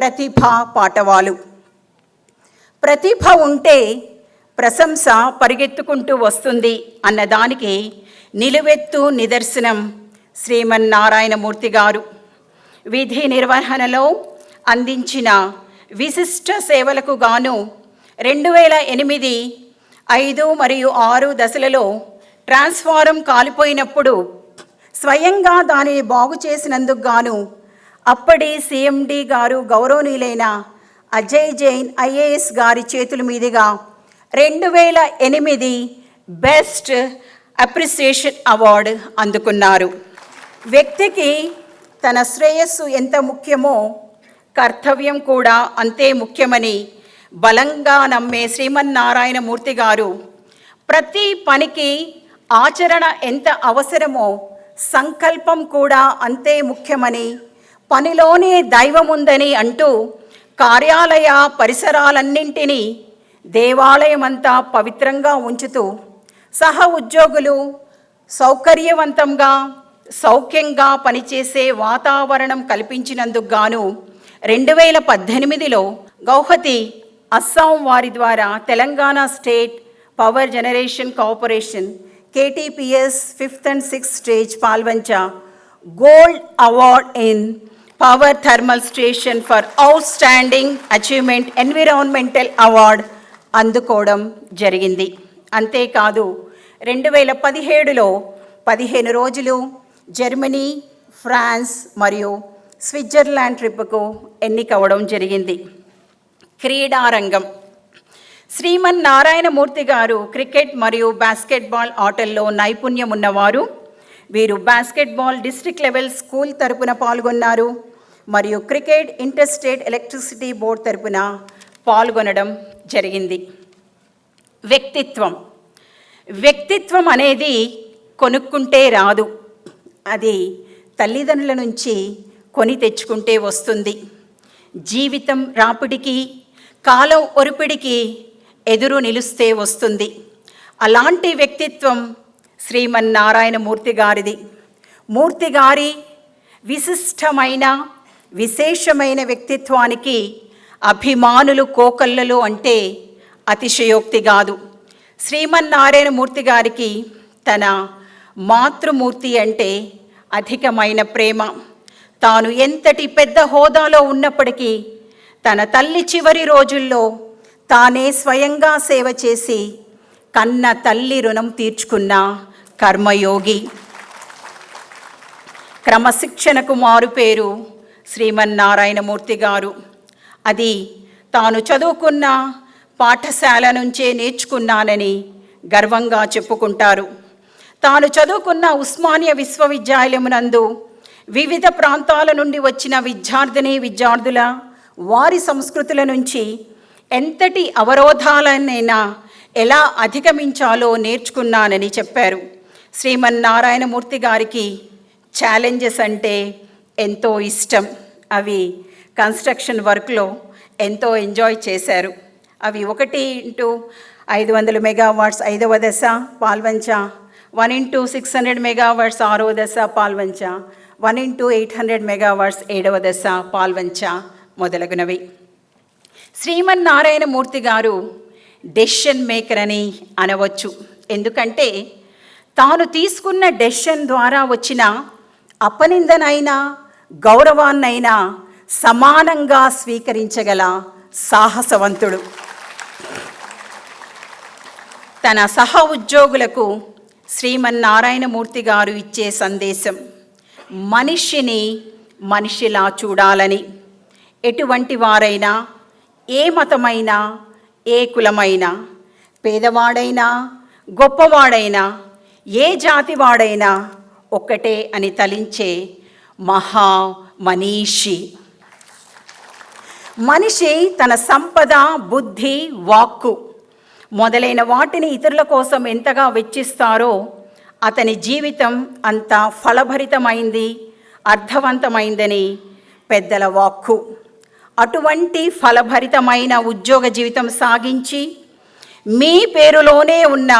ప్రతిభ పాటవాలు ప్రతిభ ఉంటే ప్రశంస పరిగెత్తుకుంటూ వస్తుంది అన్నదానికి నిలువెత్తు నిదర్శనం శ్రీమన్నారాయణమూర్తి గారు. విధి నిర్వహణలో అందించిన విశిష్ట సేవలకు గాను రెండు వేల ఎనిమిది ఐదు మరియు ఆరు దశలలో ట్రాన్స్ఫారం కాలిపోయినప్పుడు స్వయంగా దానిని బాగు చేసినందుకు గాను అప్పటి సిఎండి గారు గౌరవనీయులైన అజయ్ జైన్ ఐఏఎస్ గారి చేతుల మీదుగా రెండు వేల ఎనిమిది బెస్ట్ అప్రిసియేషన్ అవార్డు అందుకున్నారు. వ్యక్తికి తన శ్రేయస్సు ఎంత ముఖ్యమో కర్తవ్యం కూడా అంతే ముఖ్యమని బలంగా నమ్మే శ్రీమన్నారాయణమూర్తి గారు ప్రతి పనికి ఆచరణ ఎంత అవసరమో సంకల్పం కూడా అంతే ముఖ్యమని పనిలోనే దైవం ఉందని అంటూ కార్యాలయ పరిసరాలన్నింటినీ దేవాలయమంతా పవిత్రంగా ఉంచుతూ సహ ఉద్యోగులు సౌకర్యవంతంగా సౌఖ్యంగా పనిచేసే వాతావరణం కల్పించినందుకు గాను రెండు వేల పద్దెనిమిదిలో గౌహతి అస్సాం వారి ద్వారా Telangana state power generation corporation KTPS fifth and sixth stage Palvancha gold award in power thermal station for outstanding achievement environmental award అందుకోవడం జరిగింది. అంతేకాదు రెండు వేల పదిహేడులో పదిహేను రోజులు జర్మనీ ఫ్రాన్స్ మరియు స్విట్జర్లాండ్ ట్రిప్కు ఎన్నికవడం జరిగింది. క్రీడారంగం. శ్రీమన్ నారాయణమూర్తి గారు క్రికెట్ మరియు బాస్కెట్బాల్ ఆటల్లో నైపుణ్యం ఉన్నవారు వీరు బాస్కెట్బాల్ డిస్ట్రిక్ట్ లెవెల్ స్కూల్ తరపున పాల్గొన్నారు. మరియు క్రికెట్ ఇంటర్స్టేట్ ఎలక్ట్రిసిటీ బోర్డ్ తరపున పాల్గొనడం జరిగింది. వ్యక్తిత్వం. వ్యక్తిత్వం అనేది కొనుక్కుంటే రాదు. అది తల్లిదండ్రుల నుంచి కొని తెచ్చుకుంటే వస్తుంది. జీవితం రాపిడికి కాలం ఒరిపిడికి ఎదురు నిలుస్తే వస్తుంది. అలాంటి వ్యక్తిత్వం శ్రీమన్నారాయణమూర్తి గారిది. మూర్తి గారి విశిష్టమైన విశేషమైన వ్యక్తిత్వానికి అభిమానులు కోకల్లలు అంటే అతిశయోక్తి కాదు. శ్రీమన్నారాయణమూర్తి గారికి తన మాతృమూర్తి అంటే అధికమైన ప్రేమ. తాను ఎంతటి పెద్ద హోదాలో ఉన్నప్పటికీ తన తల్లి చివరి రోజుల్లో తానే స్వయంగా సేవ చేసి కన్న తల్లి రుణం తీర్చుకున్న కర్మయోగి. క్రమశిక్షణకు మారుపేరు శ్రీమన్నారాయణమూర్తి గారు. అది తాను చదువుకున్న పాఠశాల నుంచే నేర్చుకున్నానని గర్వంగా చెప్పుకుంటారు. తాను చదువుకున్న ఉస్మానియా విశ్వవిద్యాలయమునందు వివిధ ప్రాంతాల నుండి వచ్చిన విద్యార్థిని విద్యార్థుల వారి సంస్కృతుల నుంచి ఎంతటి అవరోధాలనైనా ఎలా అధిగమించాలో నేర్చుకున్నానని చెప్పారు. శ్రీమన్నారాయణమూర్తి గారికి ఛాలెంజెస్ అంటే ఎంతో ఇష్టం. అవి కన్స్ట్రక్షన్ వర్క్లో ఎంతో ఎంజాయ్ చేశారు. అవి ఒకటి ఇంటూ ఐదు వందల మెగావాట్స్ ఐదవ దశ Palvancha one into six hundred megawatts ఆరవ దశ Palvancha one into eight hundred megawatts ఏడవ దశ పాల్వంచ మొదలగునవి. శ్రీమన్నారాయణమూర్తి గారు డెసిషన్ మేకర్ అని అనవచ్చు. ఎందుకంటే తాను తీసుకున్న డెసిషన్ ద్వారా వచ్చిన అపనిందనైనా గౌరవాన్నైనా సమానంగా స్వీకరించగల సాహసవంతుడు. తన సహ ఉద్యోగులకు శ్రీమన్నారాయణమూర్తి గారు ఇచ్చే సందేశం మనిషిని మనిషిలా చూడాలని. ఎటువంటి వారైనా ఏ మతమైనా ఏ కులమైనా పేదవాడైనా గొప్పవాడైనా ఏ జాతివాడైనా ఒక్కటే అని తలించే మహా మనీషి. మనిషి తన సంపద బుద్ధి వాక్కు మొదలైన వాటిని ఇతరుల కోసం ఎంతగా వెచ్చిస్తారో అతని జీవితం అంత ఫలభరితమైంది అర్థవంతమైందని పెద్దల వాక్కు. అటువంటి ఫలభరితమైన ఉద్యోగ జీవితం సాగించి మీ పేరులోనే ఉన్న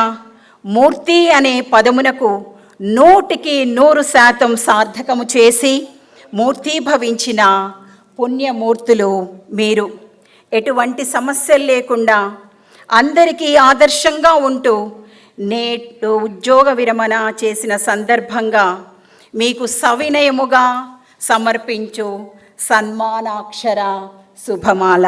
మూర్తి అనే పదమునకు నూటికి నూరు శాతం సార్థకము చేసి మూర్తీభవించిన పుణ్యమూర్తులు మీరు. ఎటువంటి సమస్యలు లేకుండా అందరికీ ఆదర్శంగా ఉంటూ నేటు ఉద్యోగ విరమణ చేసిన సందర్భంగా మీకు సవినయముగా సమర్పించు సన్మానాక్షర శుభమాల.